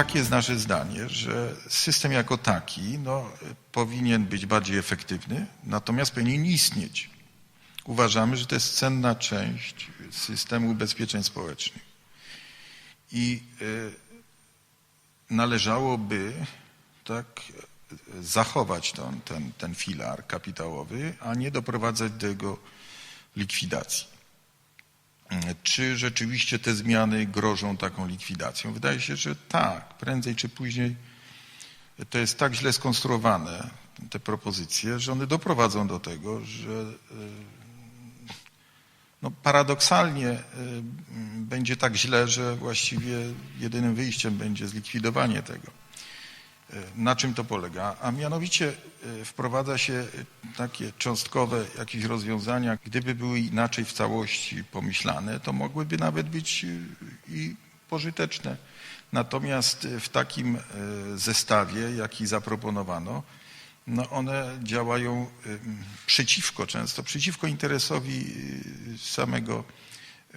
Takie jest nasze zdanie, że system jako taki no, powinien być bardziej efektywny, natomiast powinien istnieć. Uważamy, że to jest cenna część systemu ubezpieczeń społecznych. I y, należałoby tak zachować ten, ten, ten filar kapitałowy, a nie doprowadzać do jego likwidacji. Czy rzeczywiście te zmiany grożą taką likwidacją? Wydaje się, że tak. Prędzej czy później to jest tak źle skonstruowane, te propozycje, że one doprowadzą do tego, że y, no paradoksalnie y, będzie tak źle, że właściwie jedynym wyjściem będzie zlikwidowanie tego. Y, Na czym to polega? A mianowicie y, wprowadza się takie cząstkowe jakieś rozwiązania. Gdyby były inaczej w całości pomyślane, to mogłyby nawet być y, i pożyteczne. Natomiast w takim y, zestawie, jaki zaproponowano, no one działają y, przeciwko często, przeciwko interesowi y, samego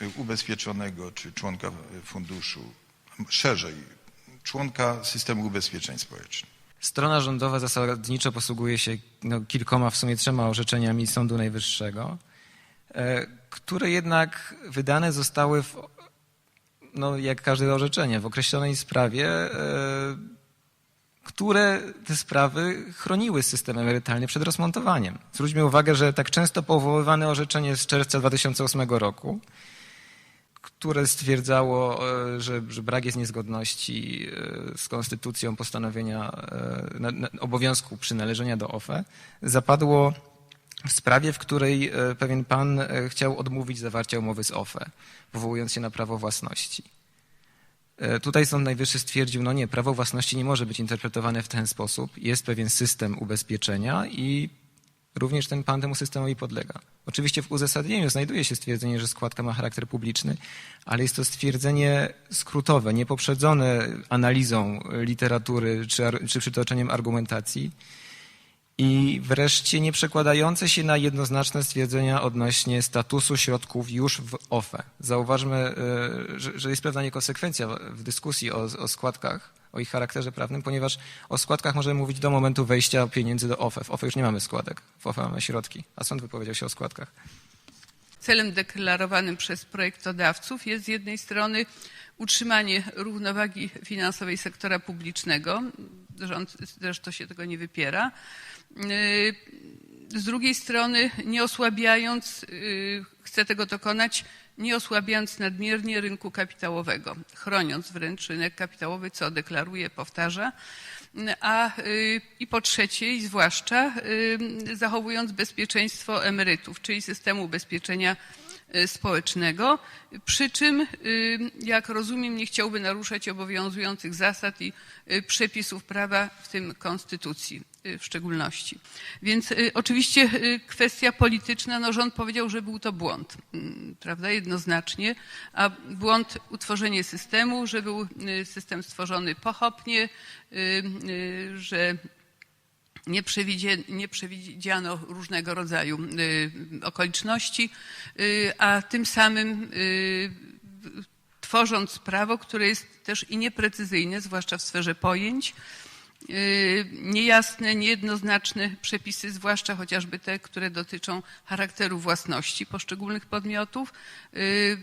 y, ubezpieczonego czy członka funduszu, szerzej członka systemu ubezpieczeń społecznych. Strona rządowa zasadniczo posługuje się no, kilkoma, w sumie trzema orzeczeniami Sądu Najwyższego, e, które jednak wydane zostały, w, no, jak każde orzeczenie, w określonej sprawie, e, które te sprawy chroniły system emerytalny przed rozmontowaniem. Zwróćmy uwagę, że tak często powoływane orzeczenie z czerwca 2008 roku, które stwierdzało, e, że, że brak jest niezgodności e, z konstytucją postanowienia e, na, na, obowiązku przynależenia do OFE, zapadło w sprawie, w której pewien pan chciał odmówić zawarcia umowy z OFE, powołując się na prawo własności. Tutaj Sąd Najwyższy stwierdził, no nie, prawo własności nie może być interpretowane w ten sposób. Jest pewien system ubezpieczenia i również ten pan temu systemowi podlega. Oczywiście w uzasadnieniu znajduje się stwierdzenie, że składka ma charakter publiczny, ale jest to stwierdzenie skrótowe, niepoprzedzone analizą literatury czy, czy przytoczeniem argumentacji i wreszcie nie przekładające się na jednoznaczne stwierdzenia odnośnie statusu środków już w OFE. Zauważmy, e, że, jest pewna niekonsekwencja w dyskusji o, o składkach, o ich charakterze prawnym, ponieważ o składkach możemy mówić do momentu wejścia pieniędzy do OFE. W OFE już nie mamy składek, w OFE mamy środki, a sąd wypowiedział się o składkach. Celem deklarowanym przez projektodawców jest z jednej strony utrzymanie równowagi finansowej sektora publicznego, rząd zresztą się tego nie wypiera, z drugiej strony nie osłabiając, chce tego dokonać, nie osłabiając nadmiernie rynku kapitałowego, chroniąc wręcz rynek kapitałowy, co deklaruje, powtarza, a i po trzecie i zwłaszcza zachowując bezpieczeństwo emerytów, czyli systemu ubezpieczenia społecznego, przy czym, jak rozumiem, nie chciałby naruszać obowiązujących zasad i przepisów prawa, w tym konstytucji w szczególności. Więc oczywiście kwestia polityczna, no rząd powiedział, że był to błąd, prawda, jednoznacznie, a błąd utworzenie systemu, że był system stworzony pochopnie, że nie, nie przewidziano różnego rodzaju y, okoliczności, y, a tym samym y, tworząc prawo, które jest też i nieprecyzyjne, zwłaszcza w sferze pojęć, niejasne, niejednoznaczne przepisy, zwłaszcza chociażby te, które dotyczą charakteru własności poszczególnych podmiotów,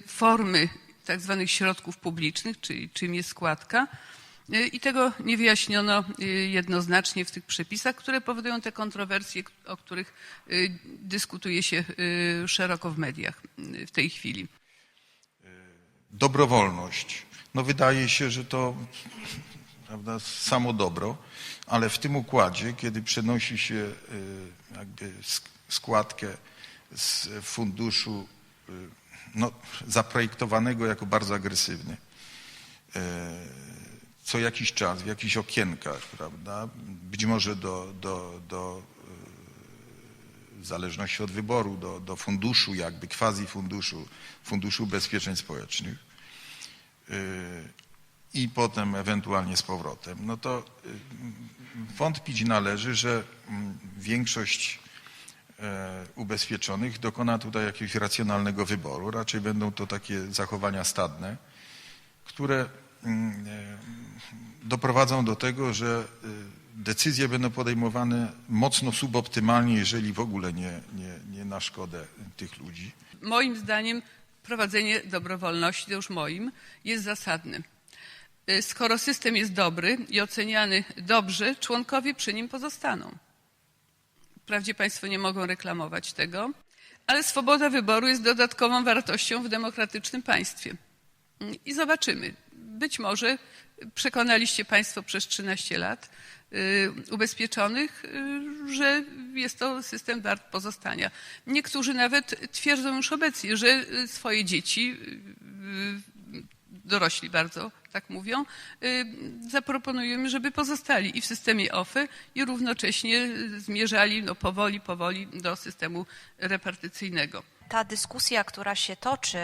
formy tak zwanych środków publicznych, czyli czym jest składka, i tego nie wyjaśniono jednoznacznie w tych przepisach, które powodują te kontrowersje, o których dyskutuje się szeroko w mediach w tej chwili. Dobrowolność. No wydaje się, że to prawda, samo dobro, ale w tym układzie, kiedy przenosi się y, jakby sk- składkę z funduszu y, no, zaprojektowanego jako bardzo agresywny, y, co jakiś czas w jakichś okienkach, prawda, być może do, do, do w zależności od wyboru, do, do funduszu, jakby quasi funduszu, Funduszu Ubezpieczeń Społecznych i potem ewentualnie z powrotem, no to yy, wątpić należy, że mm, większość e, ubezpieczonych dokona tutaj jakiegoś racjonalnego wyboru. Raczej będą to takie zachowania stadne, które mm, e, doprowadzą do tego, że e, decyzje będą podejmowane mocno suboptymalnie, jeżeli w ogóle nie, nie, nie na szkodę tych ludzi. Moim zdaniem prowadzenie dobrowolności, to już moim, jest zasadne. Y, Skoro system jest dobry i oceniany dobrze, członkowie przy nim pozostaną. Wprawdzie Państwo nie mogą reklamować tego, ale swoboda wyboru jest dodatkową wartością w demokratycznym państwie. Mm, I zobaczymy. Być może przekonaliście Państwo przez 13 lat y, ubezpieczonych, y, że jest to system wart pozostania. Niektórzy nawet twierdzą już obecnie, że swoje dzieci, dorośli bardzo tak mówią, y, zaproponujemy, żeby pozostali i w systemie OFE i równocześnie zmierzali no, powoli, powoli do systemu repartycyjnego. ta dyskusja, która się toczy,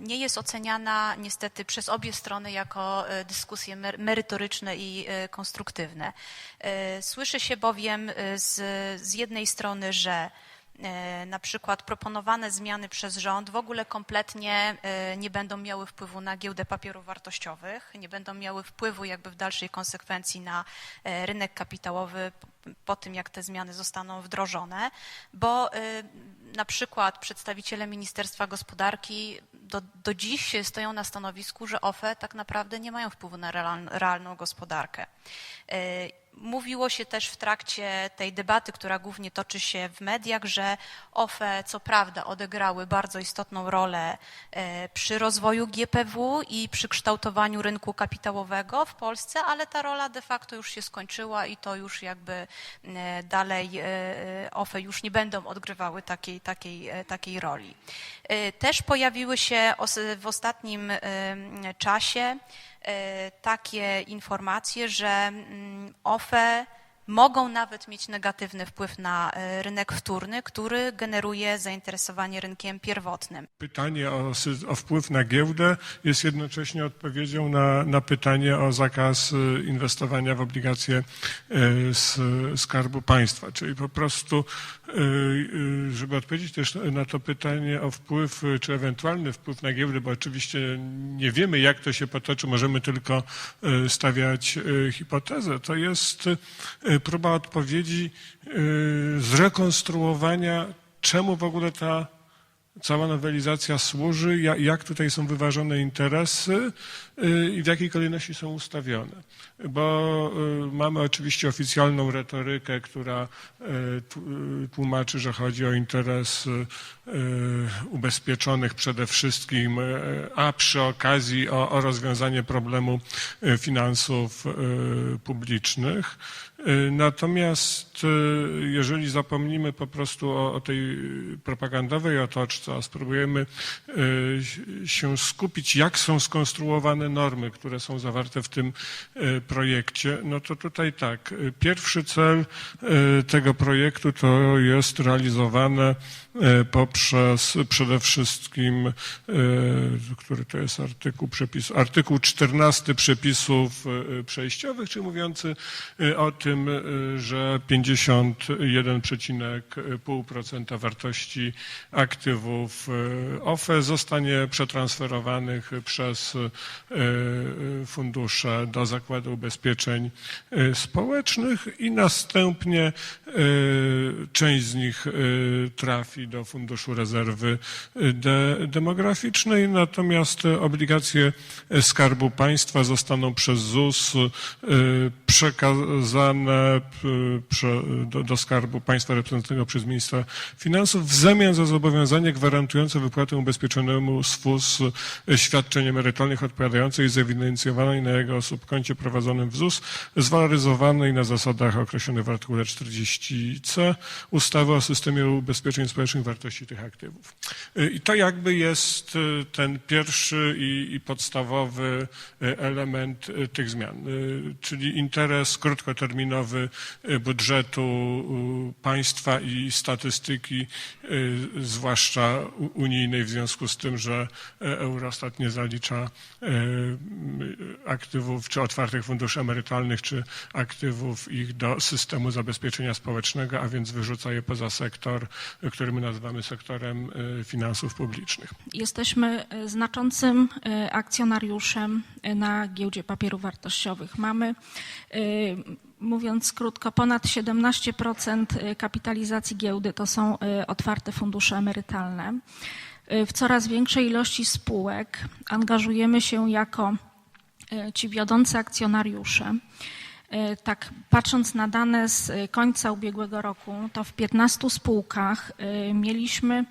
nie jest oceniana niestety przez obie strony jako y, dyskusje mer- merytoryczne i y, konstruktywne. Y, Słyszy się bowiem y, z, z jednej strony, że y, na przykład proponowane zmiany przez rząd w ogóle kompletnie y, nie będą miały wpływu na giełdę papierów wartościowych, nie będą miały wpływu jakby w dalszej konsekwencji na y, rynek kapitałowy po tym, jak te zmiany zostaną wdrożone, bo na przykład przedstawiciele Ministerstwa Gospodarki do, do dziś stoją na stanowisku, że OFE tak naprawdę nie mają wpływu na real- realną gospodarkę. Mówiło się też w trakcie tej debaty, która głównie toczy się w mediach, że OFE co prawda odegrały bardzo istotną rolę e, przy rozwoju GPW i przy kształtowaniu rynku kapitałowego w Polsce, ale ta rola de facto już się skończyła i to już jakby e, dalej e, OFE już nie będą odgrywały takiej, takiej, e, takiej roli. E, Też pojawiły się w ostatnim czasie e, takie informacje, że mm, OFE mogą nawet mieć negatywny wpływ na e, rynek wtórny, który generuje zainteresowanie rynkiem pierwotnym. Pytanie o, o wpływ na giełdę jest jednocześnie odpowiedzią na, na pytanie o zakaz y, inwestowania w obligacje z Skarbu Państwa. Czyli po prostu, żeby odpowiedzieć też na to pytanie o wpływ, czy ewentualny wpływ na giełdę, bo oczywiście nie wiemy, jak to się potoczy, możemy tylko stawiać hipotezę, to jest próba odpowiedzi, y, zrekonstruowania, czemu w ogóle ta cała nowelizacja służy, ja- jak tutaj są wyważone interesy y, i w jakiej kolejności są ustawione. Bo y, mamy oczywiście oficjalną retorykę, która y, tł- y, tłumaczy, że chodzi o interes y, y, ubezpieczonych przede wszystkim, y, a przy okazji o, o rozwiązanie problemu y, finansów y, publicznych. Y, Natomiast y, jeżeli zapomnimy po prostu o, o tej propagandowej otoczce, a spróbujemy y, się skupić, jak są skonstruowane normy, które są zawarte w tym y, projekcie, no to tutaj tak, y, pierwszy cel y, tego projektu to jest realizowane poprzez przede wszystkim, y, który to jest artykuł przepis, artykuł 14 przepisów y, przejściowych, czyli mówiący o tym, że 51,5% wartości aktywów OFE zostanie przetransferowanych przez fundusze do Zakładu Ubezpieczeń Społecznych i następnie część z nich y, trafi do Funduszu Rezerwy y, de, Demograficznej, natomiast obligacje Skarbu Państwa zostaną przez ZUS y, przekazane prze- do, Skarbu Państwa reprezentowanego przez ministra finansów w zamian za zobowiązanie gwarantujące wypłatę ubezpieczonemu z FUS świadczeń emerytalnych odpowiadającej zewidencjowanej na jego subkoncie prowadzonym w ZUS, zwaloryzowanej na zasadach określonych w artykule 40c ustawy o systemie ubezpieczeń społecznych wartości tych aktywów. Y, I to jakby jest y, ten pierwszy i, i podstawowy y, element tych zmian, czyli interes krótkoterminowy budżetu państwa i statystyki, zwłaszcza unijnej w związku z tym, że Eurostat nie zalicza aktywów czy otwartych funduszy emerytalnych, czy aktywów ich do systemu zabezpieczenia społecznego, a więc wyrzuca je poza sektor, który my nazywamy sektorem y, finansów publicznych. Jesteśmy e, znaczącym e, akcjonariuszem e, na giełdzie papierów wartościowych. Mamy, e, mówiąc krótko, ponad 17% kapitalizacji giełdy to są e, otwarte fundusze emerytalne. E, W coraz większej ilości spółek angażujemy się jako e, ci wiodący akcjonariusze. E, Tak, patrząc na dane z e, końca ubiegłego roku, to w 15 spółkach e, mieliśmy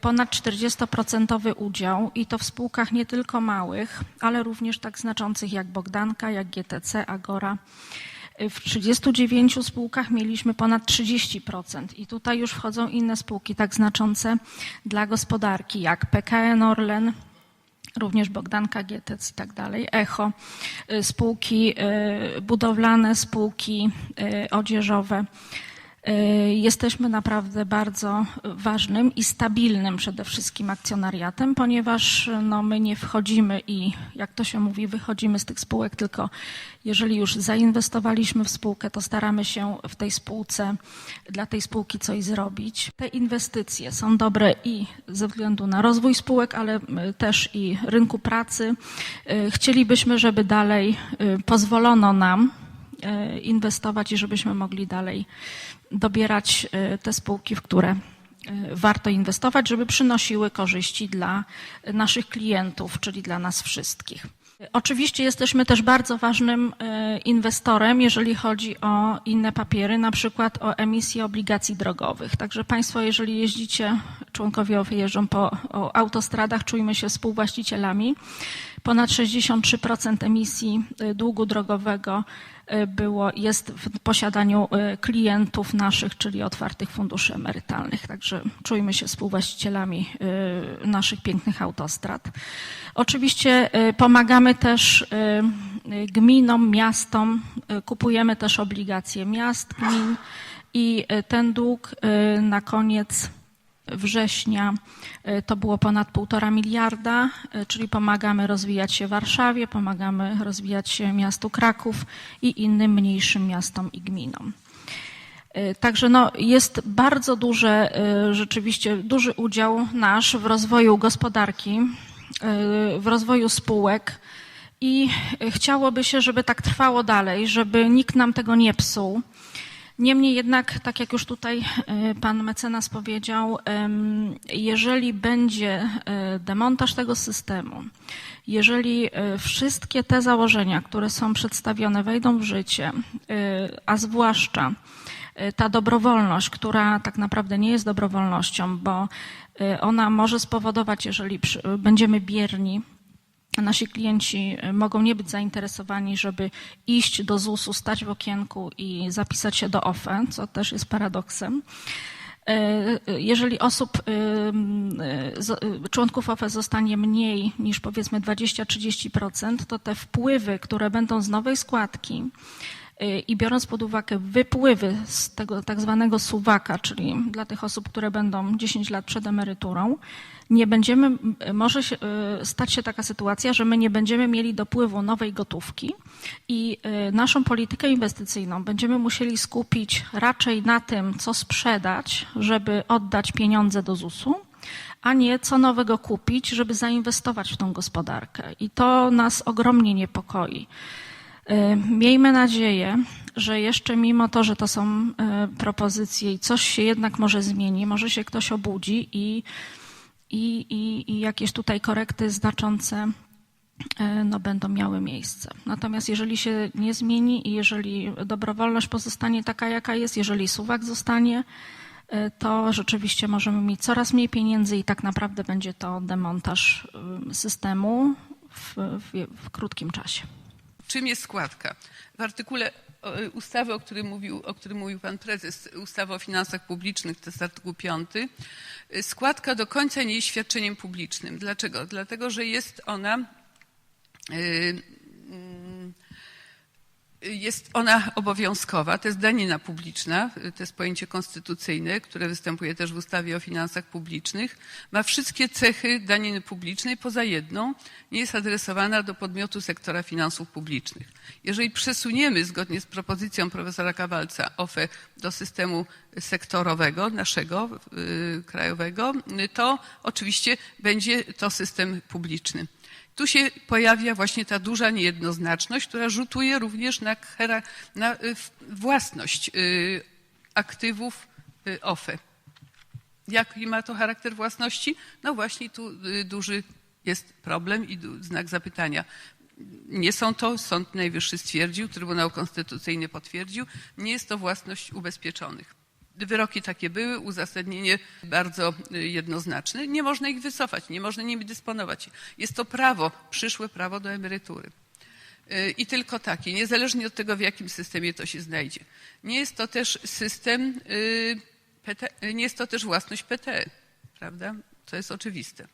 ponad 40% udział i to w spółkach nie tylko małych, ale również tak znaczących jak Bogdanka, jak GTC, Agora. W 39 spółkach mieliśmy ponad 30% i tutaj już wchodzą inne spółki tak znaczące dla gospodarki jak PKN Orlen, również Bogdanka, GTC i tak dalej, Echo, y, spółki y, budowlane, spółki y, odzieżowe. Y, Jesteśmy naprawdę bardzo ważnym i stabilnym przede wszystkim akcjonariatem, ponieważ no, my nie wchodzimy i, jak to się mówi, wychodzimy z tych spółek, tylko jeżeli już zainwestowaliśmy w spółkę, to staramy się w tej spółce, dla tej spółki coś zrobić. Te inwestycje są dobre i ze względu na rozwój spółek, ale y, też i rynku pracy. Y, Chcielibyśmy, żeby dalej pozwolono nam inwestować i żebyśmy mogli dalej dobierać y, te spółki, w które y, warto inwestować, żeby przynosiły korzyści dla naszych klientów, czyli dla nas wszystkich. Oczywiście jesteśmy też bardzo ważnym inwestorem, jeżeli chodzi o inne papiery, na przykład o emisję obligacji drogowych. Także Państwo, jeżeli jeździcie, członkowie jeżdżą po autostradach, czujmy się współwłaścicielami. Ponad 63% emisji długu drogowego było, jest w posiadaniu y, klientów naszych, czyli otwartych funduszy emerytalnych. Także czujmy się współwłaścicielami y, naszych pięknych autostrad. Oczywiście y, pomagamy też y, y, gminom, miastom, y, kupujemy też obligacje miast, gmin i y, ten dług y, na koniec września y, to było ponad półtora miliarda, y, czyli pomagamy rozwijać się Warszawie, pomagamy rozwijać się miastu Kraków i innym mniejszym miastom i gminom. Y, Także no, jest bardzo duże, rzeczywiście duży udział nasz w rozwoju gospodarki, w rozwoju spółek i chciałoby się, żeby tak trwało dalej, żeby nikt nam tego nie psuł. Niemniej jednak, tak jak już tutaj y, pan mecenas powiedział, jeżeli będzie y, demontaż tego systemu, jeżeli y, wszystkie te założenia, które są przedstawione, wejdą w życie, a zwłaszcza ta dobrowolność, która tak naprawdę nie jest dobrowolnością, bo ona może spowodować, jeżeli będziemy bierni, nasi klienci y, mogą nie być zainteresowani, żeby iść do ZUS-u, stać w okienku i zapisać się do OFE, co też jest paradoksem. Y, y, Jeżeli osób, członków OFE zostanie mniej niż powiedzmy 20-30%, to te wpływy, które będą z nowej składki i biorąc pod uwagę wypływy z tego tak zwanego suwaka, czyli dla tych osób, które będą 10 lat przed emeryturą, nie będziemy, może się, y, stać się taka sytuacja, że my nie będziemy mieli dopływu nowej gotówki i y, naszą politykę inwestycyjną będziemy musieli skupić raczej na tym, co sprzedać, żeby oddać pieniądze do ZUS-u, a nie co nowego kupić, żeby zainwestować w tą gospodarkę. I to nas ogromnie niepokoi. Y, Miejmy nadzieję, że jeszcze mimo to, że to są propozycje i coś się jednak może zmieni, może się ktoś obudzi i, i, i, i jakieś tutaj korekty znaczące y, no, będą miały miejsce. Natomiast jeżeli się nie zmieni i jeżeli dobrowolność pozostanie taka, jaka jest, jeżeli suwak zostanie, y, to rzeczywiście możemy mieć coraz mniej pieniędzy i tak naprawdę będzie to demontaż y, systemu w, w, w krótkim czasie. Czym jest składka? W artykule ustawy, o którym, mówił, o którym mówił pan prezes, ustawy o finansach publicznych, to jest artykuł 5, składka do końca nie jest świadczeniem publicznym. Dlaczego? Dlatego, że jest ona y, mm, jest ona obowiązkowa, to jest danina publiczna, to jest pojęcie konstytucyjne, które występuje też w ustawie o finansach publicznych. Ma wszystkie cechy daniny publicznej poza jedną, nie jest adresowana do podmiotu sektora finansów publicznych. Jeżeli przesuniemy zgodnie z propozycją profesora Kawalca OFE do systemu sektorowego, naszego yy, krajowego, to oczywiście będzie to system publiczny. Tu się pojawia właśnie ta duża niejednoznaczność, która rzutuje również na, na y, własność y, aktywów y, OFE. Jaki ma to charakter własności? No właśnie tu duży jest problem i znak zapytania. Nie są to, Sąd Najwyższy stwierdził, Trybunał Konstytucyjny potwierdził, nie jest to własność ubezpieczonych. Wyroki takie były, uzasadnienie bardzo y, jednoznaczne. Nie można ich wycofać, nie można nimi dysponować. Jest to prawo, przyszłe prawo do emerytury. Y, I tylko takie, niezależnie od tego, w jakim systemie to się znajdzie. Nie jest to też system, y, nie jest to też własność PTE, prawda? To jest oczywiste.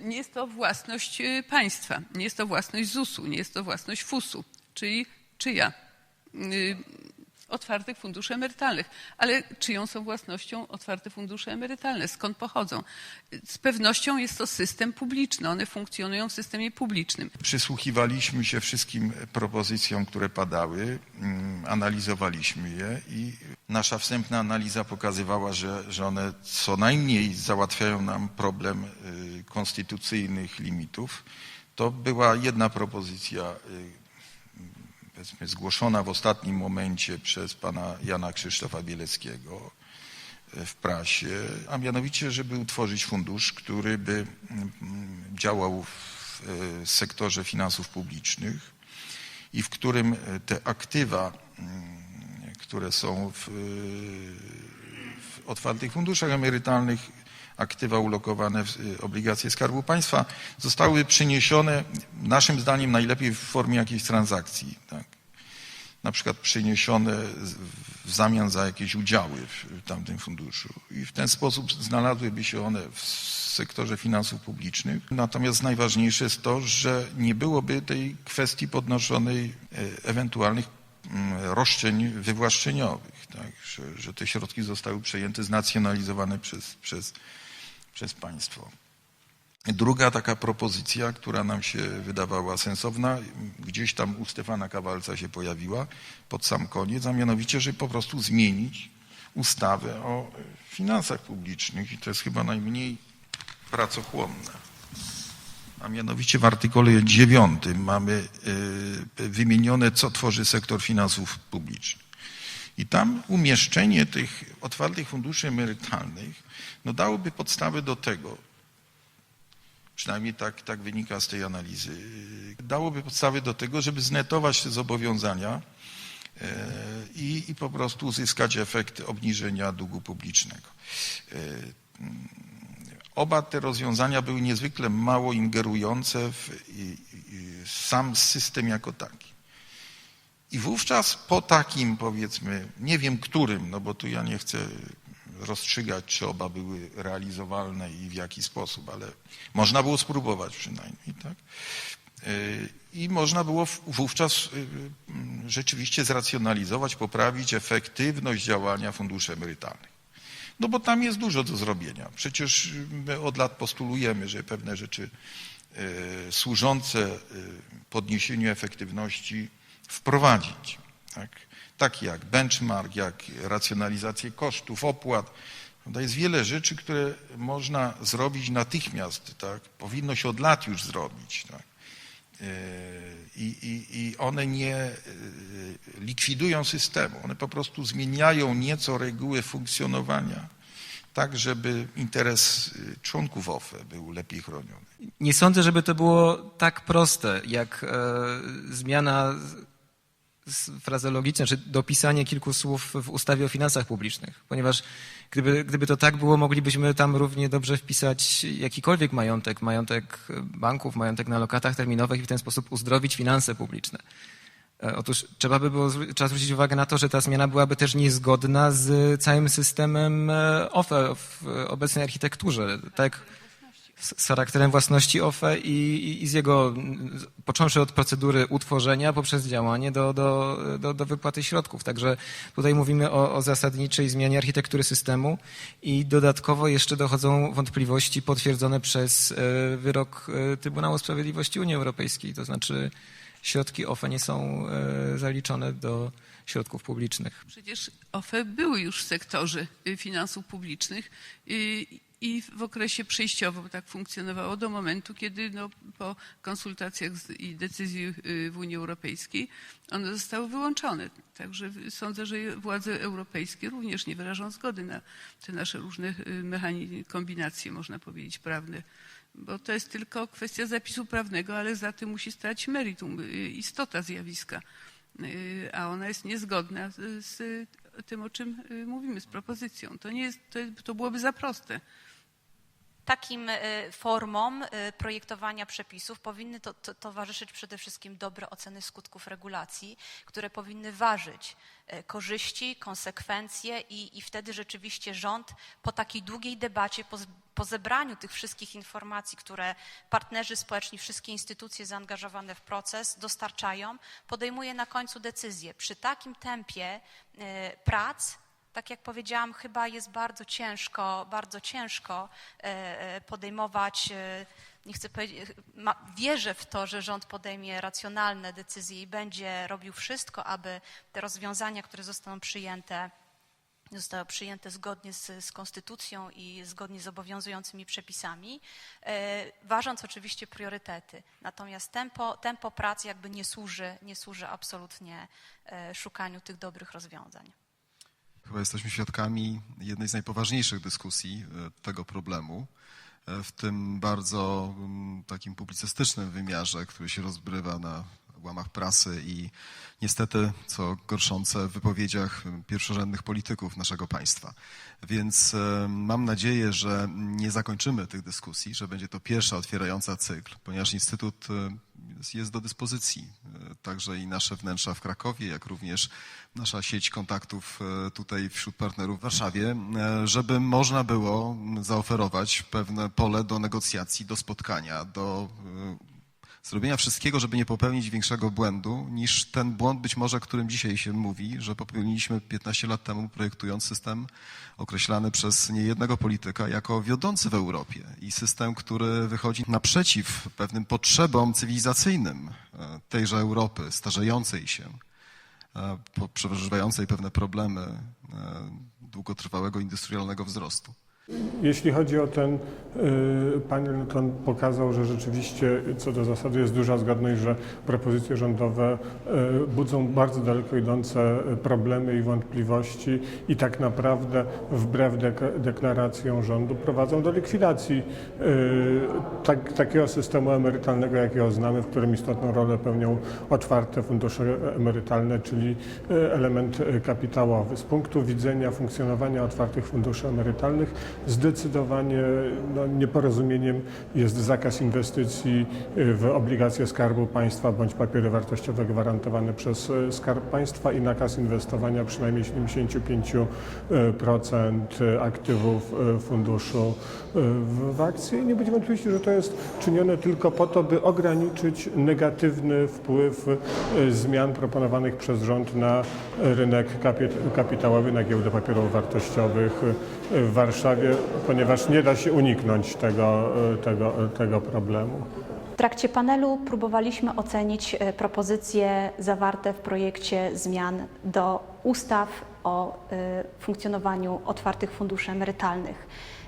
Nie jest to własność państwa, nie jest to własność ZUS-u, nie jest to własność FUS-u, czyli czyja? Otwartych funduszy emerytalnych. Ale czyją są własnością otwarte fundusze emerytalne? Skąd pochodzą? Z pewnością jest to system publiczny. One funkcjonują w systemie publicznym. Przysłuchiwaliśmy się wszystkim propozycjom, które padały, mm, analizowaliśmy je i nasza wstępna analiza pokazywała, że, że one co najmniej załatwiają nam problem y, konstytucyjnych limitów. To była jedna propozycja y, powiedzmy, zgłoszona w ostatnim momencie przez pana Jana Krzysztofa Bieleckiego w prasie, a mianowicie, żeby utworzyć fundusz, który by mm, działał w e, sektorze finansów publicznych i w którym e, te aktywa, mm, które są w, e, w otwartych funduszach emerytalnych, aktywa ulokowane w e, obligacje Skarbu Państwa, zostały przeniesione, naszym zdaniem, najlepiej w formie jakiejś transakcji. Tak? na przykład przeniesione z- w zamian za jakieś udziały w tamtym funduszu. I w ten sposób znalazłyby się one w sektorze finansów publicznych. Natomiast najważniejsze jest to, że nie byłoby tej kwestii podnoszonej e, ewentualnych mm, roszczeń wywłaszczeniowych, tak? że, że te środki zostały przejęte, znacjonalizowane przez, przez, przez państwo. Druga taka propozycja, która nam się wydawała sensowna, gdzieś tam u Stefana Kawalca się pojawiła pod sam koniec, a mianowicie, żeby po prostu zmienić ustawę o finansach publicznych i to jest chyba najmniej pracochłonne. A mianowicie w artykule 9 mamy y, wymienione, co tworzy sektor finansów publicznych. I tam umieszczenie tych otwartych funduszy emerytalnych no dałoby podstawę do tego, przynajmniej tak, tak wynika z tej analizy, dałoby podstawy do tego, żeby znetować te zobowiązania e, i, i po prostu uzyskać efekt obniżenia długu publicznego. E, mm, Oba te rozwiązania były niezwykle mało ingerujące w sam system jako taki. I wówczas po takim, powiedzmy, nie wiem którym, no bo tu ja nie chcę rozstrzygać, czy oba były realizowalne i w jaki sposób, ale można było spróbować przynajmniej, tak? Y, I można było wówczas y, y, rzeczywiście zracjonalizować, poprawić efektywność działania funduszy emerytalnych. No bo tam jest dużo do zrobienia. Przecież my od lat postulujemy, że pewne rzeczy służące podniesieniu efektywności wprowadzić. Tak? Takie jak benchmark, jak racjonalizację kosztów, opłat. Jest wiele rzeczy, które można zrobić natychmiast. Tak? Powinno się od lat już zrobić. Tak? E, I, i, I one nie e, likwidują systemu, one po prostu zmieniają nieco reguły funkcjonowania, tak żeby interes y, członków OFE był lepiej chroniony. Nie sądzę, żeby to było tak proste, jak e, zmiana frazeologiczna, czy dopisanie kilku słów w ustawie o finansach publicznych, ponieważ gdyby, gdyby to tak było, moglibyśmy tam równie dobrze wpisać jakikolwiek majątek, majątek banków, majątek na lokatach terminowych i w ten sposób uzdrowić finanse publiczne. E, Otóż trzeba by było trzeba zwrócić uwagę na to, że ta zmiana byłaby też niezgodna z całym systemem e, OFE w obecnej architekturze, tak? Z, charakterem własności OFE i, i, z jego, począwszy od procedury utworzenia poprzez działanie do, do, do, do wypłaty środków. Także tutaj mówimy o, o zasadniczej zmianie architektury systemu i dodatkowo jeszcze dochodzą wątpliwości potwierdzone przez e, wyrok e, Trybunału Sprawiedliwości Unii Europejskiej, to znaczy środki OFE nie są e, zaliczone do środków publicznych. Przecież OFE były już w sektorze y, finansów publicznych y, i w okresie przejściowym tak funkcjonowało do momentu, kiedy no, po konsultacjach i decyzji y, w Unii Europejskiej one zostały wyłączone. Także sądzę, że władze europejskie również nie wyrażą zgody na te nasze różne mechanizmy, kombinacje, można powiedzieć, prawne. Bo to jest tylko kwestia zapisu prawnego, ale za tym musi stać meritum, y, istota zjawiska y, a ona jest niezgodna z, tym, o czym y, mówimy, z propozycją. To, nie jest, to, to byłoby za proste. Takim y, formom y, projektowania przepisów powinny to, to, towarzyszyć przede wszystkim dobre oceny skutków regulacji, które powinny ważyć y, korzyści, konsekwencje i, i wtedy rzeczywiście rząd po takiej długiej debacie, po, po zebraniu tych wszystkich informacji, które partnerzy społeczni, wszystkie instytucje zaangażowane w proces dostarczają, podejmuje na końcu decyzję. Przy takim tempie prac tak jak powiedziałam, chyba jest bardzo ciężko, bardzo ciężko e, e, podejmować, e, nie chcę powiedzieć, wierzę w to, że rząd podejmie racjonalne decyzje i będzie robił wszystko, aby te rozwiązania, które zostaną przyjęte, zostały przyjęte zgodnie z, z konstytucją i zgodnie z obowiązującymi przepisami, ważąc oczywiście priorytety. Natomiast tempo, tempo pracy jakby nie służy, nie służy absolutnie szukaniu tych dobrych rozwiązań. Chyba jesteśmy świadkami jednej z najpoważniejszych dyskusji e, tego problemu, e, w tym bardzo mm, takim publicystycznym wymiarze, który się rozbrywa na łamach prasy i niestety, co gorszące, w wypowiedziach pierwszorzędnych polityków naszego państwa. Więc e, mam nadzieję, że nie zakończymy tych dyskusji, że będzie to pierwsza otwierająca cykl, ponieważ Instytut e, jest- do dyspozycji. E, Także i nasze wnętrza w Krakowie, jak również nasza sieć kontaktów tutaj wśród partnerów w Warszawie, żeby można było zaoferować pewne pole do negocjacji, do spotkania, do zrobienia wszystkiego, żeby nie popełnić większego błędu niż ten błąd być może, którym dzisiaj się mówi, że popełniliśmy 15 lat temu projektując system określany przez niejednego polityka jako wiodący w Europie i system, który wychodzi naprzeciw pewnym potrzebom cywilizacyjnym e, tejże Europy, starzejącej się, e, przeżywającej pewne problemy e, długotrwałego industrialnego wzrostu. Jeśli chodzi o ten y, panel, to on pokazał, że rzeczywiście co do zasady jest duża zgodność, że propozycje rządowe y, budzą bardzo daleko idące problemy i wątpliwości i tak naprawdę wbrew dek- deklaracjom rządu prowadzą do likwidacji y, tak, takiego systemu emerytalnego, jakiego znamy, w którym istotną rolę pełnią otwarte fundusze emerytalne, czyli element kapitałowy. Z punktu widzenia funkcjonowania otwartych funduszy emerytalnych zdecydowanie no, nieporozumieniem jest zakaz inwestycji y, w obligacje Skarbu Państwa bądź papiery wartościowe gwarantowane przez y, Skarb Państwa i nakaz inwestowania przynajmniej 75% aktywów y, funduszu y, w akcje. Nie będzie wątpliwości, że to jest czynione tylko po to, by ograniczyć negatywny wpływ zmian proponowanych przez rząd na rynek kapit- kapitałowy, na giełdę papierów wartościowych w Warszawie, ponieważ nie da się uniknąć tego, y, tego, tego problemu. W trakcie panelu próbowaliśmy ocenić e, propozycje zawarte w projekcie zmian do ustaw o e, funkcjonowaniu otwartych funduszy emerytalnych.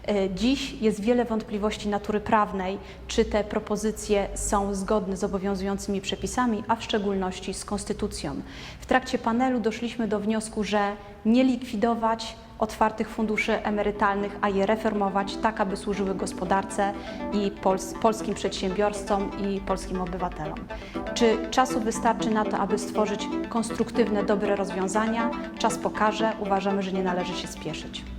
E, Dziś jest wiele wątpliwości natury prawnej, czy te propozycje są zgodne z obowiązującymi przepisami, a w szczególności z konstytucją. W trakcie panelu doszliśmy do wniosku, że nie likwidować otwartych funduszy emerytalnych, a je reformować tak, aby służyły gospodarce i pols polskim przedsiębiorstwom i polskim obywatelom. Czy czasu wystarczy na to, aby stworzyć konstruktywne, dobre rozwiązania? Czas pokaże. Uważamy, że nie należy się spieszyć.